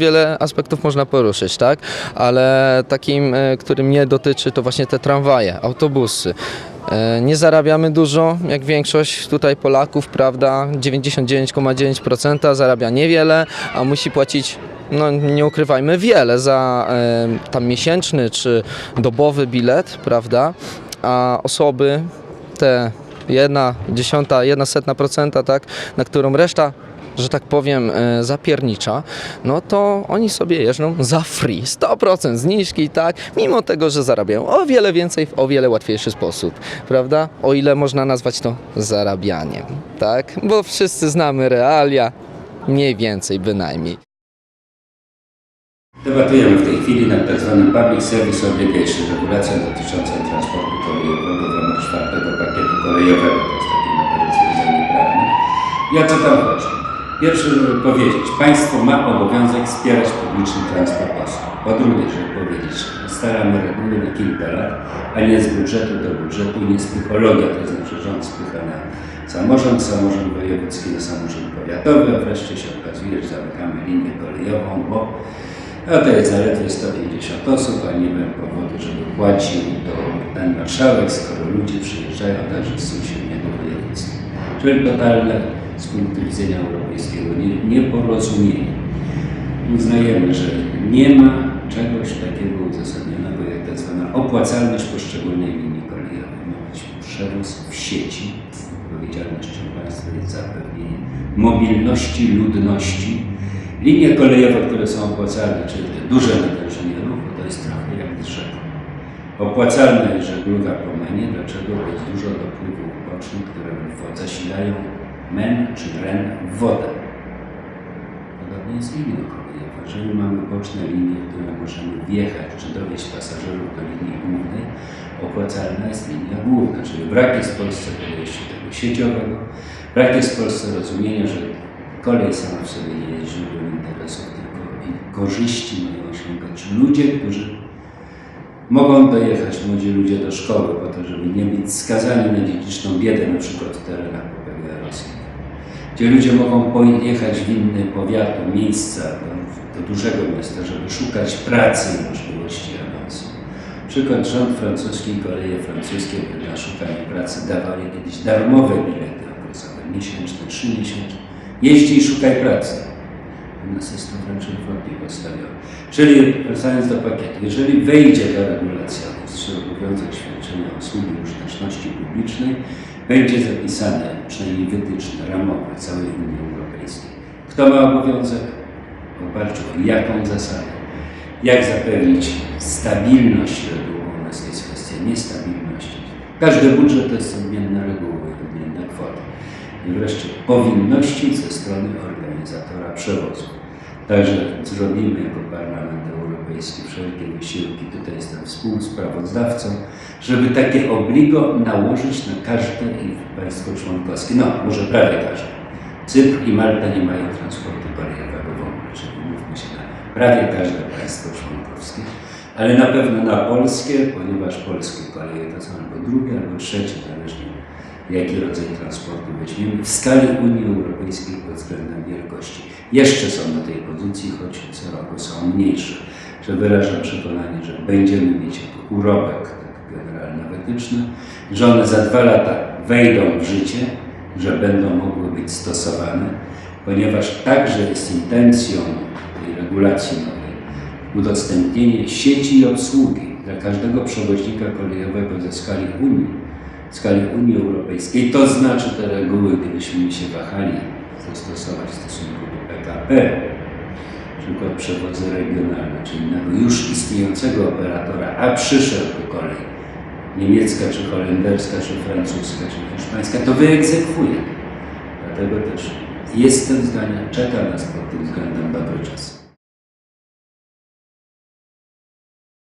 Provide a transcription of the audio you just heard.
Wiele aspektów można poruszyć, tak? Ale takim, e, który mnie dotyczy, to właśnie te tramwaje, autobusy. E, Nie zarabiamy dużo, jak większość tutaj Polaków, prawda? 99,9% zarabia niewiele, a musi płacić, no nie ukrywajmy, wiele za e, tam miesięczny czy dobowy bilet, prawda? A osoby, te jedna dziesiąta, jedna setna procenta, tak, na którą reszta że tak powiem, e, zapiernicza, no to oni sobie jeżdżą za free, 100% zniżki, tak, mimo tego, że zarabiają o wiele więcej w o wiele łatwiejszy sposób, prawda? O ile można nazwać to zarabianiem, tak? Bo wszyscy znamy realia, mniej więcej bynajmniej. Debatujemy w tej chwili nad tzw. Public Service Obligation, regulacją dotyczącą transportu kolejowego w ramach czwartego pakietu kolejowego. To jest takie nowe rozwiązanie prawne. I o co tam chodzi? Pierwsze, żeby powiedzieć, państwo ma obowiązek wspierać publiczny transport osób. Po drugie, żeby powiedzieć, że staramy reguły na kilka lat, a nie z budżetu do budżetu, nie z psychologia, to znaczy rząd spycha na samorząd, samorząd wojewódzki na samorząd powiatowy, a wreszcie się okazuje, że zamykamy linię kolejową, bo a to jest zaledwie 150 osób, a nie wiem powodu, żeby płacił to ten marszałek, skoro ludzie przyjeżdżają także z sąsiedniego województwa. Czyli totalne z punktu widzenia europejskiego nie- nieporozumienie. Uznajemy, że nie ma czegoś takiego uzasadnionego jak tak zwana opłacalność poszczególnej linii kolejowej. Ma być przewóz w sieci. Odpowiedzialnością państwa jest zapewnienie mobilności ludności. Linie kolejowe, które są opłacalne, czyli te duże natężenie ruchu, to jest trochę jak drzewo. Opłacalna jest żegluga po menie. Dlaczego? Jest dużo dopływów bocznych, które zasilają men czy ren w wodę. Podobnie jest linią kolejową. Jeżeli mamy boczne linie, które możemy wjechać czy dowieźć pasażerów do linii głównej, opłacalna jest linia główna, czyli brak jest w Polsce podejścia tego sieciowego, brak jest w Polsce rozumienia, że kolej sama w sobie nie jest źródłem interesów, tylko korzyści mają osiągać ludzie, którzy mogą dojechać, młodzi ludzie do szkoły po to, żeby nie być skazani na dziedziczną biedę, na przykład w terenach gdzie ludzie mogą pojechać w inne powiatu, miejsca, do, do dużego miasta, żeby szukać pracy i możliwości awansu. Przykład rząd francuski, koleje francuskie na szukanie pracy dawali kiedyś darmowe bilety okresowe, miesięczne, trzymiesięczne. Jeźdź i szukaj pracy. Jest to wręcz odwrotnie postawione. Czyli wracając do pakietu, jeżeli wejdzie ta regulacja, czy obowiązek świadczenia usługi użyteczności publicznej, będzie zapisane przynajmniej wytyczne ramowe całej Unii Europejskiej. Kto ma obowiązek? W oparciu o jaką zasadę? Jak zapewnić stabilność reguły? U nas jest kwestia niestabilności. Każdy budżet to jest odmienna reguła odmienna kwota. I wreszcie powinności ze strony organizatora przewozu. Także zrobimy jako Parlament Europejski wszelkie wysiłki, tutaj jestem współsprawozdawcą, żeby takie obligo nałożyć na każde państwo członkowskie. No, może prawie każde. Cypr i Malta nie mają transportu kolejowego w ogóle, czyli mówmy się na prawie każde państwo członkowskie, ale na pewno na polskie, ponieważ polskie koleje to są albo drugie, albo trzecie, zależnie jaki rodzaj transportu weźmiemy w skali Unii Europejskiej pod względem wielkości. Jeszcze są na tej pozycji, choć co roku są mniejsze, że wyrażam przekonanie, że będziemy mieć urobek, tak generalne wytyczne, że one za dwa lata wejdą w życie, że będą mogły być stosowane, ponieważ także jest intencją tej regulacji nowej udostępnienie sieci i obsługi dla każdego przewoźnika kolejowego ze skali Unii, skali Unii Europejskiej. To znaczy te reguły, gdybyśmy się wahali zastosować w stosunku do PKP, przykład przewozy regionalne, czy innego już istniejącego operatora, a przyszedł kolej niemiecka, czy holenderska, czy francuska, czy hiszpańska, to wyegzekwuje. Dlatego też jestem zdania, czeka nas pod tym względem dobry czas.